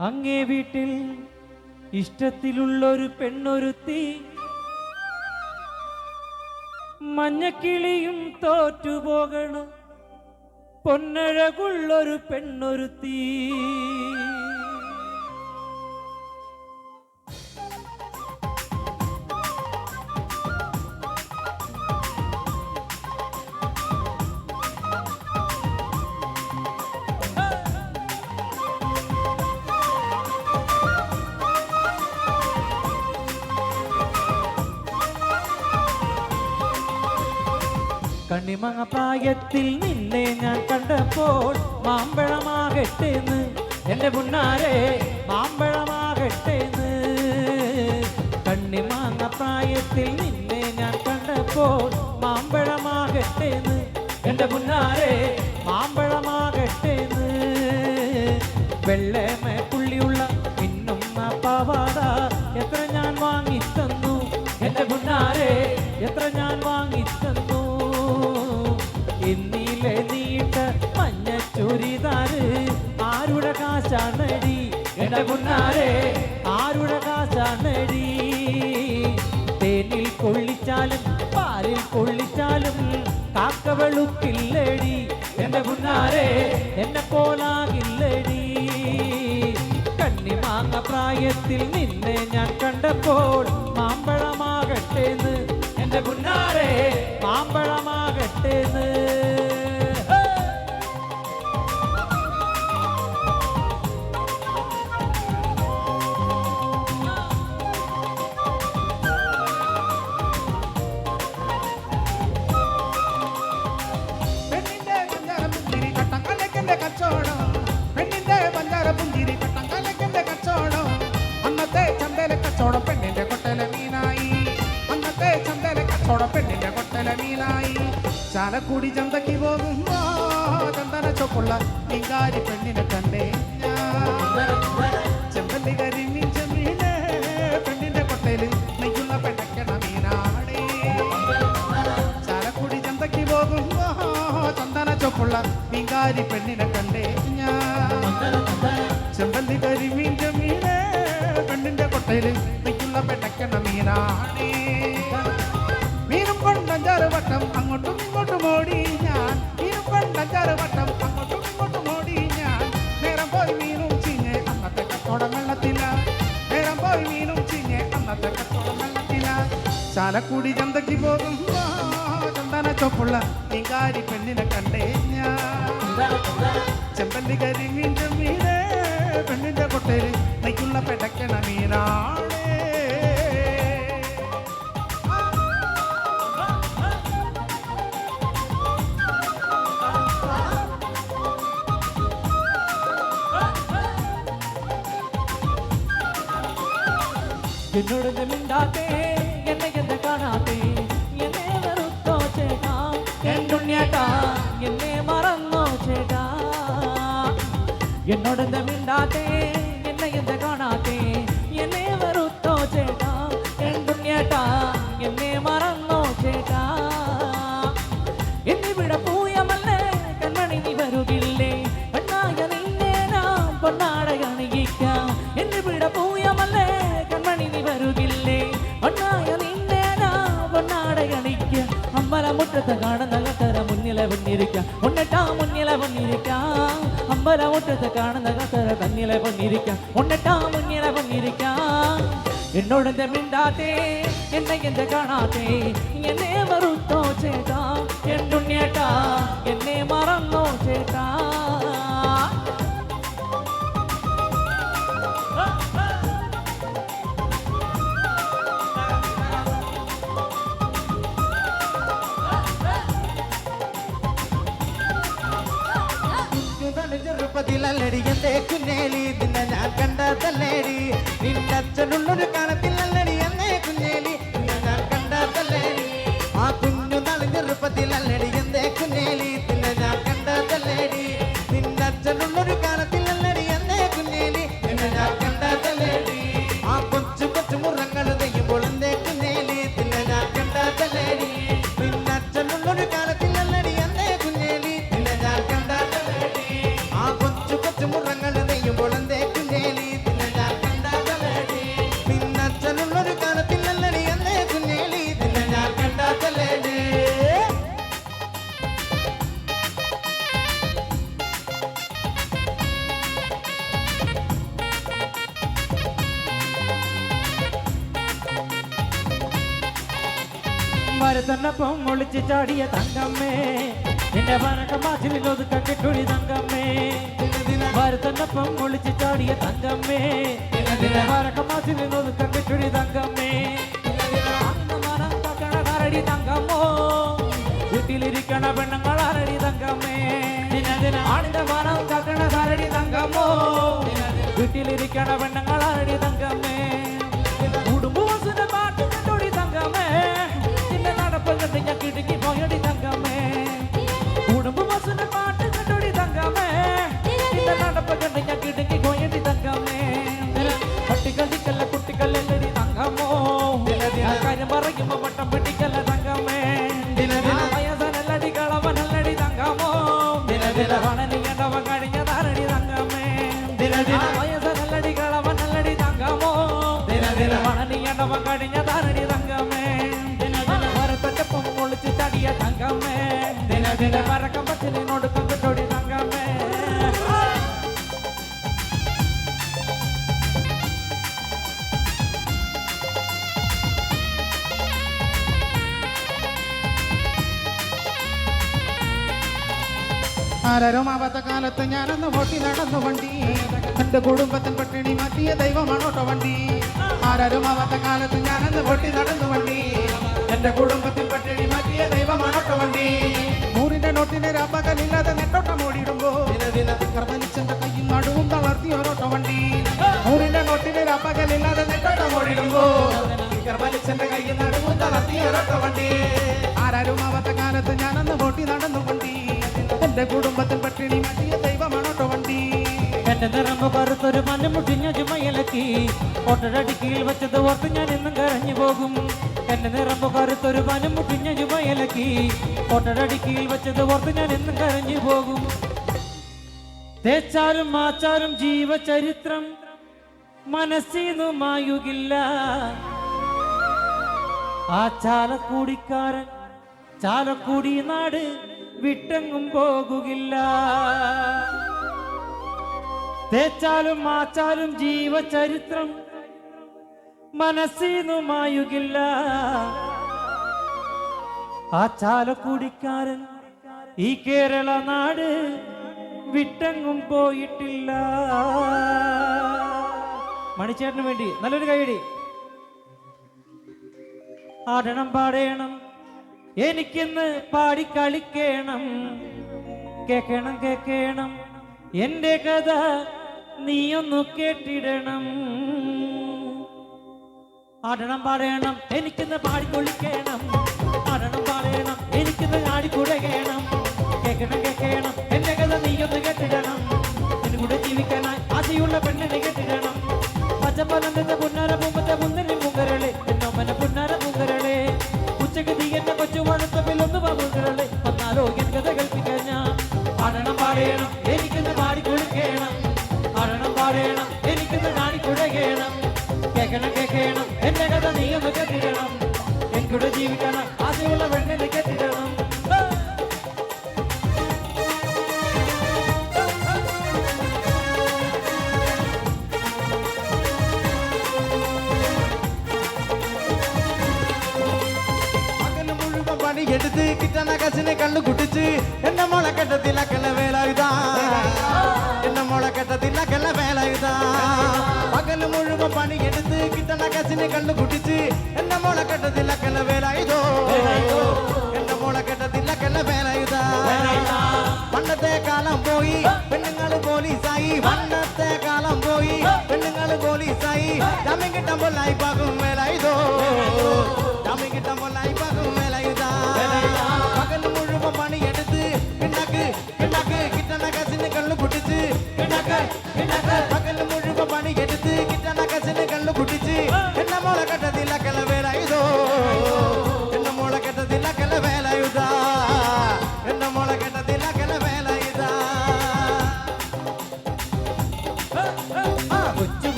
അങ്ങേ വീട്ടിൽ ഇഷ്ടത്തിലുള്ളൊരു പെണ്ണൊരുത്തി. മഞ്ഞക്കിളിയും തോറ്റുപോകണം. പൊന്നഴകുള്ളൊരു പെണ്ണൊരുത്തി. കണ്ണിമങ്ങ നിന്നെ ഞാൻ കണ്ടപ്പോൾ മാമ്പഴമാകട്ടെന്ന്. എന്റെ മുന്നാരെ മാമ്പഴമാകട്ടെന്ന്. കണ്ണിമാങ്ങ പ്രായത്തിൽ നിന്നെ ഞാൻ കണ്ടപ്പോൾ മാമ്പഴമാകട്ടെന്ന്. എന്റെ മുന്നാരെ മാമ്പഴമാകട്ടെന്ന്. വെള്ളമേ പുള്ളിയുള്ള മിന്നും പാവാട എത്ര ഞാൻ വാങ്ങിത്തന്നു. എന്റെ മുന്നാരെ എത്ര ഞാൻ വാങ്ങിത്തന്നു. ഇന്നീലെ നീട്ട മഞ്ഞ ചുരിദാറ്. ആരുടെ കാശാണടി? എന്റെ മുന്നാരെ ആരുടെ കാശാണടി? തേനിൽ കൊള്ളിച്ചാലും പാലിൽ കൊള്ളിച്ചാലും കാക്ക വെളുക്കില്ലടി. എന്റെ മുന്നാരെ എന്നെ പോലാകില്ലടി. കണ്ണിമാങ്ങ പ്രായത്തിൽ നിന്നെ ഞാൻ കണ്ടപ്പോൾ മാമ്പഴമാകട്ടേന്ന്. എന്റെ മുന്നാരെ മാമ്പഴമാകട്ടേന്ന്. ചാലക്കുടി ചന്തക്ക് പോകുമ്പോ ചന്ദന ചൊപ്പുള്ള മീൻകാരി പെണ്ണിനെ കണ്ടേ ചെമ്പല്ലി കരിമീൻ ചെമ്മീനെ പെണ്ണിന്റെ കൊട്ടയിൽ നെയ്യുള്ള പെട്ടക്കണ മീനാടേ ചാലക്കുടി ചന്തക്ക് പോകുമ്പോ ചന്ദന ചൊപ്പുള്ള മീൻകാരി പെണ്ണിനെ കണ്ടേ ഞാൻ. ചെമ്പല്ലി കരിമീൻ ചെമ്മീനെ പെണ്ണിന്റെ കൊട്ടയിൽ നെയ്യുള്ള പെട്ടക്കണ മീനാടേ മീനും കൊണ്ടഞ്ചാറ് വട്ടം അങ്ങോട്ടും വെള്ളത്തില നേരം പോയി മീനും ചീഞ്ഞ് അന്നത്തെ കച്ചവടം വെള്ളത്തില ചാലക്കുടി ചന്തയ്ക്ക് പോകും ചന്ദന ചൊപ്പുള്ള നീങ്കാരി പെണ്ണിനെ കണ്ടേ ഞാൻ ചെമ്പല്ലി കരിമീന്റെ മീനെ പെണ്ണിന്റെ കൊട്ടയിൽ നെയ്ക്കുള്ള പെടക്കണ മീനാണേ എന്നോട് മിണ്ടാത്തേ എന്നെ എന്നെ കാണാത്തേ. എന്നെ വെറുത്തോ ചേട്ടാ എന്നുണ്ണിയേട്ടാ എന്നെ മറന്നോ ചേട്ടാ. എന്നോട് മിണ്ടാത്തേ അമ്പലമുറ്റത്ത് കാണുന്ന കത്തര മുന്നിലെ വന്നിരിക്കാം. ഒന്നെട്ടാ മുന്നിലെ വന്നിരിക്കാം. അമ്പലമുറ്റത്ത് കാണുന്ന കത്തര തന്നിലെ വന്നിരിക്കാം. ഉണ്ണിട്ടാ മുന്നിലെ വന്നിരിക്കാം. എന്റെ മിണ്ടാത്തേ? എന്നെ എന്റെ കാണാത്തേ? എന്നെ മറുത്തോ ചേട്ടാ? എന്നുണ്ണിയേട്ടാ എന്നെ മറന്നോ ചേട്ടാ? ചെറുപ്പത്തിലല്ലടി എന്റെ കുഞ്ഞേലി നിന്നെ ഞാൻ കണ്ടതല്ലേടി. നിന്റെ അച്ഛനുള്ളൊരു കാലത്തിലല്ലടി എന്നെ കുഞ്ഞേലി നിന്നെ ഞാൻ കണ്ടതല്ലേടി. ആ കുഞ്ഞു നാളിൻ ചെറുപ്പത്തിലല്ലടി എന്റെ കുഞ്ഞേലി നിന്നെ ഞാൻ കണ്ടതല്ലേടി. తన్నపం ఒలిచి చాడియ తంగమ్మే నిన్న వరక మాసిలి ఒదుక కిట్టుడి తంగమ్మే భరతన్నపం ఒలిచి చాడియ తంగమ్మే నిన్న వరక మాసిలి ఒదుక కిట్టుడి తంగమ్మే மனம் தக்கன கரடி தங்கம்மோ வீட்டில் இருக்கண பெண்ணுங்கள் அரடி தங்கம்மே ஆண்ட மனம் தக்கன கரடி தங்கம்மோ வீட்டில் இருக்கண பெண்ணுங்கள் அரடி தங்கம்மே നടപ്പ് കണ്ട് ഞാൻ കിടുങ്ങി പോയടി തങ്കമ്മേ കുടുംബവാസിന്റെ പാട്ട് കണ്ടോടി തങ്കമ്മേ നിന്റെ നടപ്പ് കണ്ട് ഞാൻ കിടുങ്ങി പോയടി തങ്കമ്മേ പട്ടിക്കളിക്കല്ല കുട്ടികളല്ലടി തങ്കമ്മോ ആ കാര്യം പറയുമ്പോ വട്ടം പിടിക്കല്ല തങ്കമ്മേ വയസ്സനല്ലടി കളവനല്ലടി തങ്കമ്മോ പണനിയണ്ടവൻ കഴിഞ്ഞതാരടി തങ്കമ്മേ വയസ്സനല്ലടി കളവനല്ലടി തങ്കമ്മോ പണനിയണ്ടവൻ കഴിഞ്ഞതാരടി തങ്കമ്മേ മരത്തറ്റപ്പം മരക്കം പച്ചിനോട് കണ്ടിട്ടോടി തങ്കമ്മേ. ആരാരും ആവാത്ത കാലത്ത് ഞാനന്ന് ഓട്ടി നടന്നു വണ്ടി. എന്റെ കുടുംബത്തിൽ പട്ടിണി മാറ്റിയ ദൈവമാണോട്ടോ വണ്ടി. ആരാരും ആവാത്ത കാലത്ത് ഞാനന്ന് ഓട്ടി നടന്നു വണ്ടി. എന്റെ കുടുംബത്തിൽ പട്ടിണി മാറ്റിയ ദൈവമാണോട്ടോ വണ്ടി. നോട്ടിന് രാപ്പകലില്ലാതെ നെട്ടോട്ടം ഓടിയിടുമ്പോ കർമ്മലിച്ചന്റെ കയ്യും നടുവും തളർത്തി ഓരോട്ടോ വണ്ടി നൂറിന്റെ നോട്ടിന് രാപ്പകലില്ലാതെ നെട്ടോട്ടം ഓടിയിടുമ്പോ കർമ്മലിച്ചന്റെ കയ്യും നടുവും തളർത്തി ഓരോട്ടോ വണ്ടി ആരാരും ആവാത്ത കാലത്ത് ഞാനന്ന് ഓട്ടി നടന്നു എന്റെ കുടുംബത്തിൽ പട്ടിണി മാറ്റിയ ദൈവമാണോട്ടോ വണ്ടി എന്റെ നിറമ്പ് പറുത്തൊരു മഞ്ഞമുട്ടിഞ്ഞ ചുമയിലക്കി ഒട്ടടടിക്കീൽ വെച്ചത് ഓർത്ത് ഞാൻ എന്നും കരഞ്ഞു പോകും. എന്റെ നിറമ്പ് കറുത്തൊരു വനം മുട്ടിഞ്ഞു വയലക്കി കൊട്ടടടിക്കിയിൽ വെച്ചത് ഓർത്ത് ഞാൻ എന്നും കരഞ്ഞു പോകും. തേച്ചാലും മാച്ചാലും ജീവചരിത്രം മനസ്സിന്നു മായുകില്ല ആ ചാലക്കൂടിക്കാരൻ ചാലക്കൂടി നാട് വിട്ടെങ്ങും പോകുകില്ല. തേച്ചാലും മാച്ചാലും ജീവചരിത്രം മനസ്സിന്നു മായുകില്ല. ആ ചാലക്കുടിക്കാരൻ ഈ കേരള നാട് വിട്ടെങ്ങും പോയിട്ടില്ല. മണിച്ചേട്ടന് വേണ്ടി നല്ലൊരു കൈയടി. ആടണം പാടേണം. എനിക്കിന്ന് പാടി കളിക്കേണം. കേക്കണം കേക്കണം എന്റെ കഥ നീയൊന്നു കേട്ടിടണം. ആടണം പാടണം എനിക്കിന്ന് പാടിക്കൊള്ളിക്കണം. ആടണം പാടണം എനിക്കിന്ന് ആടിക്കുടകേണം. കേൾക്കണം കേൾക്കണം എന്റെ കഥ നീയൊന്ന് കെട്ടിടണം. നിന്റെ കൂടെ ജീവിക്കാനായി ആശയുള്ള പെണ്ണിനെ കെട്ടിടണം. പച്ചപ്പലം പുന്നാര പൂമ്പത്തെ பாடி எடுத்து கிட்டன கசினை கண்ணு குட்டிச்சு. என்ன மொளை கட்டத்தில் அக்கல வேலாயுதான் என்ன மொளை கட்டத்தில் அக்கல வேலாயுதான் பகல் முழுவ பணி எடுத்து கிட்டன கசினை கண்ணு குட்டிச்சு. என்ன மொளை கட்டத்தில் அக்கல வேலாயுதோ? என்ன மொளை கட்டத்தில் அக்கல வேலாயுதான் வண்ணத்தே காலம் போய் பெண்ணுங்கள் போலீசாயி. வண்ணத்தே காலம் போய் பெண்ணுங்கள் போலீசாயி. தமிங்கிட்டம் போல் லைஃப் ஆகும் மேலாயுதோ தமிங்கிட்டம் போல் லைஃப்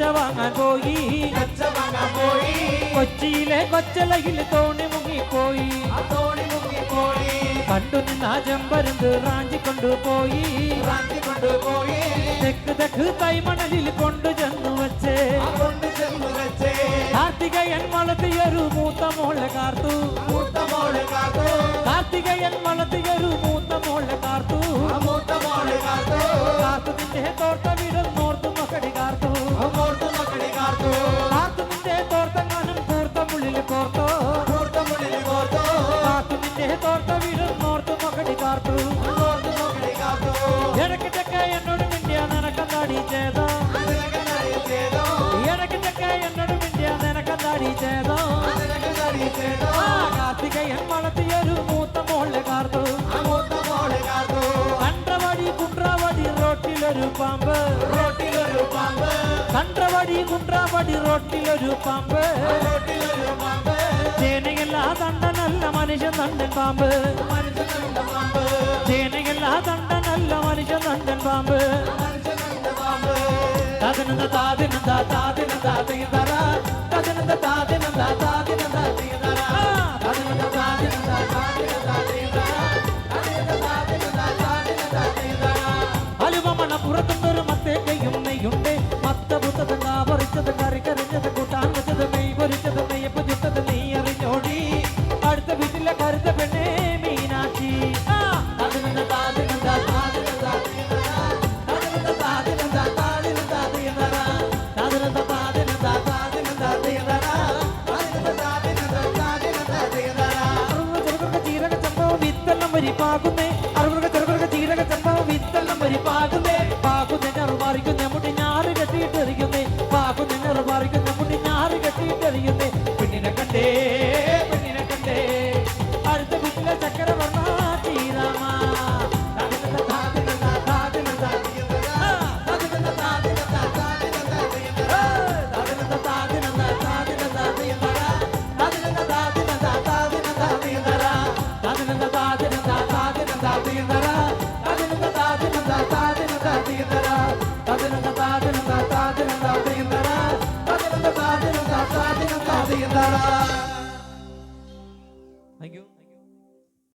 കച്ച വാങ്ങാൻ പോയി. കച്ച വാങ്ങാൻ പോയി. കൊച്ചിയിലെ കൊച്ചലയിൽ തോണി മുങ്ങിപ്പോയി. തോണി കണ്ടു നിന്ന ചെമ്പരുന്ത് റാഞ്ചി കൊണ്ടുപോയി റാഞ്ചി കൊണ്ടുപോയി തെക്ക് തെക്ക് തൈമണലിൽ കൊണ്ടു ചെന്നു വച്ചേ. കൊണ്ട് ചെന്ന് വെച്ചേ. കാർത്തികയൻ വളർത്തിയൊരു മൂത്ത മോളെ കാർത്തു. മൂത്ത മോൾ കാത്തു കാർത്തികയൻ വളർത്തിയൊരു മൂത്ത മോളെ കാർത്തു. ആ മൂത്ത മോൾ കാത്തു കാർത്തു നിന്റെ തോർത്ത വീടും നോർത്തു മക്കടി കാർത്തു ആ മൂത്ത മക്കളി കാത്തു കാർത്തു നിന്റെ തോർത്തങ്ങാനും കൂർത്തമുള്ളിൽ കോർത്തോ മൂത്ത മുള്ളിൽ കോർത്തു കാർത്തു നിന്റെ തോർത്ത വീടും നോർത്തു മക്കടി കാർത്തു മൂത്ത മക്കളി കാത്തു ഇടയ്ക്കിട്ടൊക്കെ എന്നോട് മിണ്ടിയ നിനക്കെന്താടി ചെയ്തോ അതിനൊക്കെ നടി ചെയ്തോ ഇടയ്ക്കിട്ടൊക്കെ എന്നോട് മിണ്ടിയ നിനക്കെന്താടി ചെയ്തോ അതിനൊക്കെ നടി ചെയ്തോ ആ കാർത്തികയൻ വളർത്തിയൊരു മൂത്ത മോളെ കാർത്തു ആ മൂത്ത മോൾ കാത്തു കണ്ടവടി കണ്ടവടി റോട്ടിലൊരു പാമ്പ്. റോട്ടിലൊരു പാമ്പ്. മനുഷ്യൻ തണ്ടൻ പാമ്പ്. തേനയല്ല പാമ്പ്. നല്ല മനുഷ്യൻ തണ്ടൻ പാമ്പ്. മനുഷ്യനുണ്ട് പാമ്പ്. തകനന്ദ താതിനന്ദ വിത്തെല്ലാം വരിപ്പാകുന്നേ അറുപത് ചെറുകുറുക ചീരക ചമ്പവും വിത്തെല്ലാം വരിപ്പാകുന്നേ പാകുന്നേ ഞറുമാറിക്കുന്ന മുട്ടി ഞാറ് കെട്ടിയിട്ടെറിയുന്നേ പാകുന്നേ ഞറുമാറിക്കുന്ന മുട്ടി ഞാറ് കെട്ടിയിട്ടെറിയുന്നേ